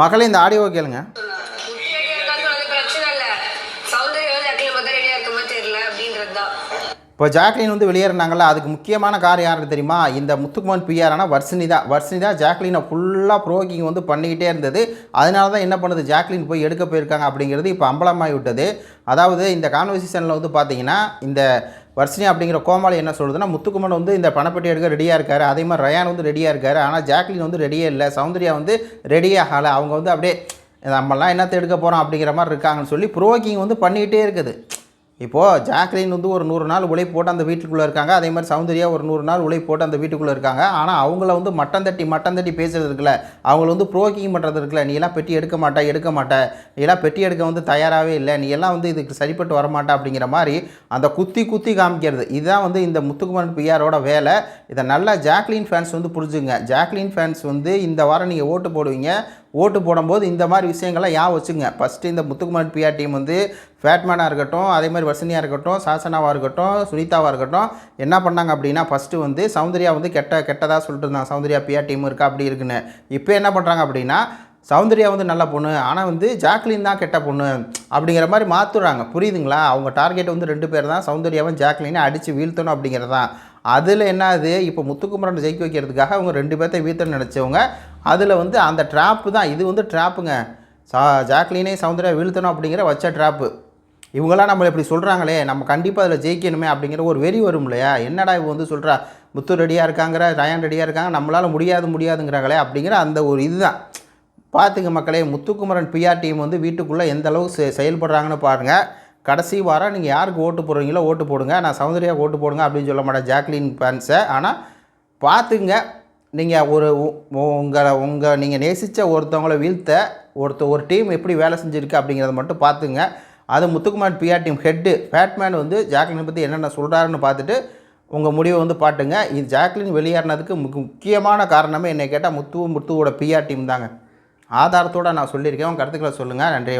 மகளே இந்த ஆடியோ கேளுங்க. இப்போ ஜாக்லின் வந்து வெளியேறினாங்கல்ல அதுக்கு முக்கியமான கார் யாருன்னு தெரியுமா? இந்த முத்துக்குமார் பிஆரான வர்ஷினி தான் வர்ஷினி தான் ஜாக்லினை ஃபுல்லாக ப்ரோக்கிங் வந்து பண்ணிக்கிட்டே இருந்தது. அதனால தான் என்ன பண்ணுது? ஜாக்லின் போய் எடுக்க போயிருக்காங்க அப்படிங்கிறது இப்போ அம்பலமாகி விட்டது. அதாவது இந்த கான்வர்சேஷனில் வந்து பார்த்தீங்கன்னா இந்த வர்ஷினி அப்படிங்கிற கோமாளி என்ன சொல்லுதுன்னா முத்துக்குமன் வந்து இந்த பணப்பட்டி எடுக்க ரெடியாக இருக்கார். அதே மாதிரி ரயான் வந்து ரெடியாக இருக்கார். ஆனால் ஜாக்லின் வந்து ரெடியே இல்லை. சௌந்தர்யா வந்து ரெடியாகலை அவங்க வந்து அப்படியே நம்மலாம் என்னத்தை எடுக்க போகிறோம் அப்படிங்கிற மாதிரி இருக்காங்கன்னு சொல்லி ப்ரோக்கிங் வந்து பண்ணிக்கிட்டே இருக்குது. இப்போது ஜாக்லின் வந்து ஒரு நூறு நாள் உழைப்பு போட்டு அந்த வீட்டுக்குள்ளே இருக்காங்க. அதே மாதிரி சௌந்தர்யா ஒரு நூறு நாள் உழைப்பு போட்டு அந்த வீட்டுக்குள்ளே இருக்காங்க. ஆனால் அவங்கள வந்து மட்டம் தட்டி மட்டம் தட்டி பேசுறது இருக்குல்ல. அவங்கள வந்து ப்ரோக்கிங் பண்ணுறது இருக்குல்ல. நீ எல்லாம் பெட்டி எடுக்க மாட்டா எடுக்க மாட்ட. நீ எல்லாம் பெட்டி எடுக்க வந்து தயாராகவே இல்லை. நீ எல்லாம் வந்து இதுக்கு சரிப்பட்டு வரமாட்டா அப்படிங்கிற மாதிரி அந்த குத்தி குத்தி காமிக்கிறது. இதுதான் வந்து இந்த முத்துக்குமரன் பிஆரோட வேலை. இதை நல்லா ஜாக்லின் ஃபேன்ஸ் வந்து புரிஞ்சுங்க ஜாக்லின் ஃபேன்ஸ் வந்து இந்த வாரம் நீங்கள் ஓட்டு போடுவீங்க. ஓட்டு போடும்போது இந்த மாதிரி விஷயங்கள்லாம் யா வச்சுங்க. ஃபஸ்ட்டு இந்த முத்துக்குமார் பிஆர் டீம் வந்து ஃபேட்மேனாக இருக்கட்டும் அதே மாதிரி வசனியாக இருக்கட்டும் சாசனாவாக இருக்கட்டும் சுனிதாவாக இருக்கட்டும் என்ன பண்ணாங்க அப்படின்னா ஃபஸ்ட்டு வந்து சௌந்தர்யா வந்து கெட்ட கெட்டதாக சொல்லிட்டு இருந்தாங்க. சௌந்தர்யா பிஆர் டீம் இருக்கா அப்படி இருக்குன்னு. இப்போ என்ன பண்ணுறாங்க அப்படின்னா சௌந்தர்யா வந்து நல்ல பொண்ணு ஆனால் வந்து ஜாக்லின் தான் கெட்ட பொண்ணு அப்படிங்கிற மாதிரி மாற்றுறாங்க புரியுதுங்களா? அவங்க டார்கெட் வந்து ரெண்டு பேர் தான். சௌந்தர்யாவும் ஜாக்லினே அடித்து வீழ்த்தணும் அப்படிங்கிறது. தான் அதில் என்னது இப்போ முத்துக்குமரன் ஜெயிக்க வைக்கிறதுக்காக அவங்க ரெண்டு பேர்த்த வீழ்த்தணும்னு நினச்சவங்க அதில் வந்து அந்த ட்ராப்பு தான். இது வந்து ட்ராப்புங்க சா ஜாக்லினே சௌந்தர்யா வீழ்த்தணும் அப்படிங்கிற வச்ச ட்ராப்பு இவங்களாம் நம்மளை இப்படி சொல்கிறாங்களே நம்ம கண்டிப்பாக அதில் ஜெயிக்கணுமே அப்படிங்கிற ஒரு வெறி வரும் இல்லையா? என்னடா இவங்க வந்து சொல்கிறா முத்து ரெடியாக இருக்காங்கிற ரயான் ரெடியாக இருக்காங்க. நம்மளால் முடியாது முடியாதுங்கிறாங்களே அப்படிங்கிற அந்த ஒரு இதுதான். பார்த்துங்க மக்களே முத்துக்குமரன் பிஆர் டீம் வந்து வீட்டுக்குள்ளே எந்த அளவுக்கு செ- செயல்படுறாங்கன்னு பாருங்கள் கடைசி வாரம் நீங்கள் யாருக்கு ஓட்டு போடுறீங்களோ ஓட்டு போடுங்க. நான் சௌந்தர்யா ஓட்டு போடுங்க அப்படின்னு சொல்ல மாட்டேன் ஜாக்லின் ஃபேன்ஸை ஆனால் பார்த்துங்க. நீங்கள் ஒரு உங்களை உங்கள் நீங்கள் நேசித்த ஒருத்தவங்களை வீழ்த்த ஒருத்த ஒரு டீம் எப்படி வேலை செஞ்சுருக்கு அப்படிங்கிறத மட்டும் பார்த்துங்க. அது Muthukumar PR team head fatman வந்து ஜாக்லினை பற்றி என்னென்ன சொல்கிறாருன்னு பார்த்துட்டு உங்கள் முடிவை வந்து பாட்டுங்க. இது ஜாக்லின் வெளியேறினதுக்கு முக்கியமான காரணமே என்னை கேட்டால் முத்து முத்துவோட பிஆர் டீம் தாங்க. ஆதாரத்தோடு நான் சொல்லியிருக்கேன். உங்கள் கருத்துக்களை சொல்லுங்கள் நன்றி.